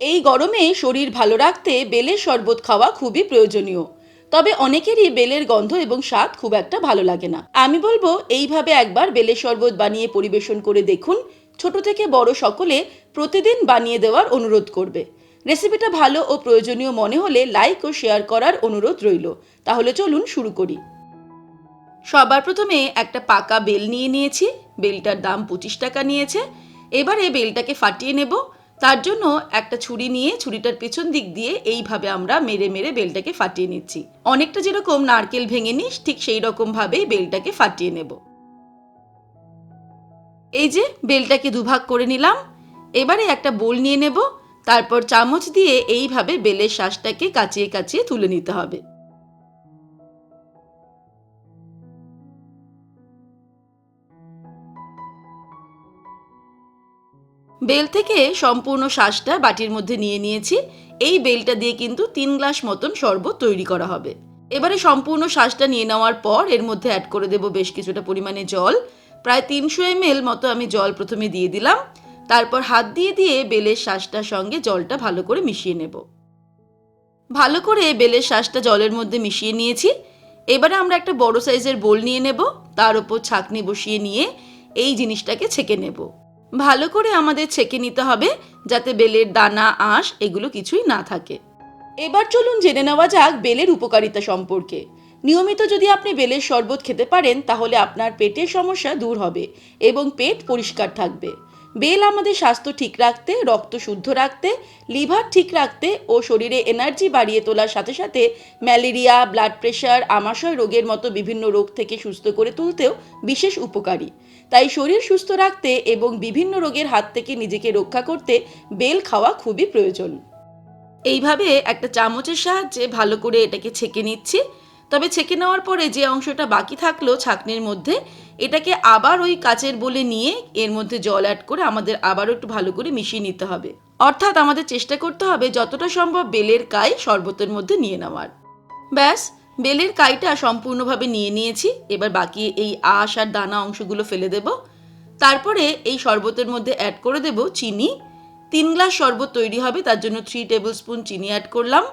এই গরমে শরীর ভালো রাখতে বেলের শরবত খাওয়া খুবই প্রয়োজনীয়। তবে অনেকেরই বেলের গন্ধ এবং স্বাদ খুব একটা ভালো লাগে না। আমি বলব, এইভাবে একবার বেলের শরবত বানিয়ে পরিবেশন করে দেখুন। ছোট থেকে বড় সকলে প্রতিদিন বানিয়ে দেওয়ার অনুরোধ করবে। রেসিপিটা ভালো ও প্রয়োজনীয় মনে হলে লাইক ও শেয়ার করার অনুরোধ রইল। তাহলে চলুন শুরু করি। সবার প্রথমে একটা পাকা বেল নিয়ে নিয়েছি। বেলটার দাম পঁচিশ টাকা নিয়েছে। এবারে বেলটাকে ফাটিয়ে নেব। তার জন্য একটা ছুরি নিয়ে ছুরিটার পেছন দিক দিয়ে এইভাবে আমরা মেরে মেরে বেলটাকে ফাটিয়ে নিচ্ছি। অনেকটা যেরকম নারকেল ভেঙে নিস, ঠিক সেই রকম ভাবেই বেলটাকে ফাটিয়ে নেব। এই যে বেলটাকে দুভাগ করে নিলাম। এবারে একটা বোল নিয়ে নেব। তারপর চামচ দিয়ে এইভাবে বেলের শ্বাসটাকে কাচিয়ে কাচিয়ে তুলে নিতে হবে। বেল থেকে সম্পূর্ণ শ্বাসটা বাটির মধ্যে নিয়ে নিয়েছি। এই বেলটা দিয়ে কিন্তু তিন গ্লাস মতন শরবত তৈরি করা হবে। এবারে সম্পূর্ণ শ্বাসটা নিয়ে নেওয়ার পর এর মধ্যে অ্যাড করে দেব বেশ কিছুটা পরিমাণে জল। প্রায় তিনশো এম মতো আমি জল প্রথমে দিয়ে দিলাম। তারপর হাত দিয়ে দিয়ে বেলের শ্বাসটার সঙ্গে জলটা ভালো করে মিশিয়ে নেব। ভালো করে বেলের শ্বাসটা জলের মধ্যে মিশিয়ে নিয়েছি। এবারে আমরা একটা বড় সাইজের বোল নিয়ে নেব। তার উপর ছাকনি বসিয়ে নিয়ে এই জিনিসটাকে ছেঁকে নেব। ভালো করে আমাদের ছেঁকে নিতে হবে যাতে বেলের দানা, আঁশ এগুলো কিছুই না থাকে। এবার চলুন জেনে নেওয়া যাক বেলের উপকারিতা সম্পর্কে। নিয়মিত যদি আপনি বেলের শরবত খেতে পারেন, তাহলে আপনার পেটের সমস্যা দূর হবে এবং পেট পরিষ্কার থাকবে। বেল আমাদের স্বাস্থ্য ঠিক রাখতে, রক্ত শুদ্ধ রাখতে, লিভার ঠিক রাখতে ও শরীরে এনার্জি বাড়িয়ে তোলার সাথে সাথে ম্যালেরিয়া, ব্লাড প্রেশার আমাশয় রোগের মতো বিভিন্ন রোগ থেকে সুস্থ করে তুলতেও বিশেষ উপকারী। তাই শরীর সুস্থ রাখতে এবং বিভিন্ন রোগের হাত থেকে নিজেকে রক্ষা করতে বেল খাওয়া খুবই প্রয়োজন। এইভাবে একটা চামচের সাহায্যে ভালো করে এটাকে ছেঁকে নিচ্ছি। তবে ছেঁকে নেওয়ার পরে যে অংশটা বাকি থাকল ছাকনির মধ্যে, এটাকে আবার ওই কাচের বলে নিয়ে এর মধ্যে জল অ্যাড করে আমাদের আবারও একটু ভালো করে মিশিয়ে নিতে হবে। অর্থাৎ আমাদের চেষ্টা করতে হবে যতটা সম্ভব বেলের কাই শরবতের মধ্যে নিয়ে নেওয়ার। ব্যাস বেলের কাইটা সম্পূর্ণভাবে নিয়ে নিয়েছি। এবার বাকি এই আঁশ আর দানা অংশগুলো ফেলে দেব। তারপরে এই শরবতের মধ্যে অ্যাড করে দেব চিনি। তিন গ্লাস শরবত তৈরি হবে, তার জন্য থ্রি টেবিল স্পুন চিনি অ্যাড করলাম।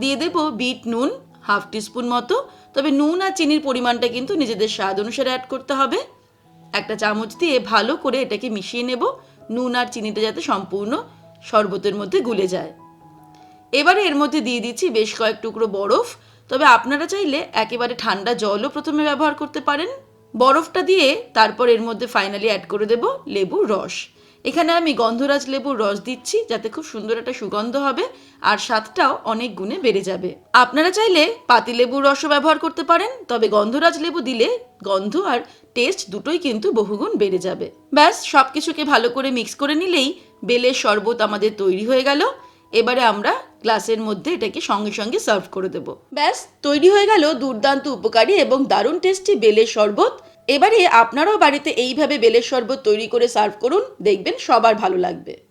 দিয়ে দেব বিট নুন হাফ টিস্পুন মতো। তবে নুন আর চিনির পরিমাণটা কিন্তু নিজেদের স্বাদ অনুসারে অ্যাড করতে হবে। একটা চামচ দিয়ে ভালো করে এটাকে মিশিয়ে নেব। নুন আর চিনিটা যাতে সম্পূর্ণ শরবতের মধ্যে গুলে যায়। এবারে এর মধ্যে দিয়ে দিচ্ছি বেশ কয়েক টুকরো বরফ। তবে আপনারা চাইলে একেবারে ঠান্ডা জলও প্রথমে ব্যবহার করতে পারেন। বরফটা দিয়ে তারপর এর মধ্যে ফাইনালি অ্যাড করে দেব লেবুর রস। এখানে আমি গন্ধরাজ লেবুর রস দিচ্ছি যাতে খুব সুন্দর একটা সুগন্ধ হবে আর স্বাদটাও অনেক গুণে বেড়ে যাবে। আপনারা চাইলে পাতি লেবুর রসও ব্যবহার করতে পারেন, তবে গন্ধরাজ লেবু দিলে গন্ধ আর টেস্ট দুটোই কিন্তু বহুগুণ বেড়ে যাবে। ব্যাস সব কিছুকে ভালো করে মিক্স করে নিলেই বেলের শরবত আমাদের তৈরি হয়ে গেল। এবারে আমরা গ্লাসের মধ্যে এটাকে সঙ্গে সঙ্গে সার্ভ করে দেব। ব্যাস, তৈরি হয়ে গেল দুর্দান্ত উপকারী এবং দারুণ টেস্টি বেলের শরবত। এবারে আপনারাও বাড়িতে এইভাবে বেলের শরবত তৈরি করে সার্ভ করুন, দেখবেন সবার ভালো লাগবে।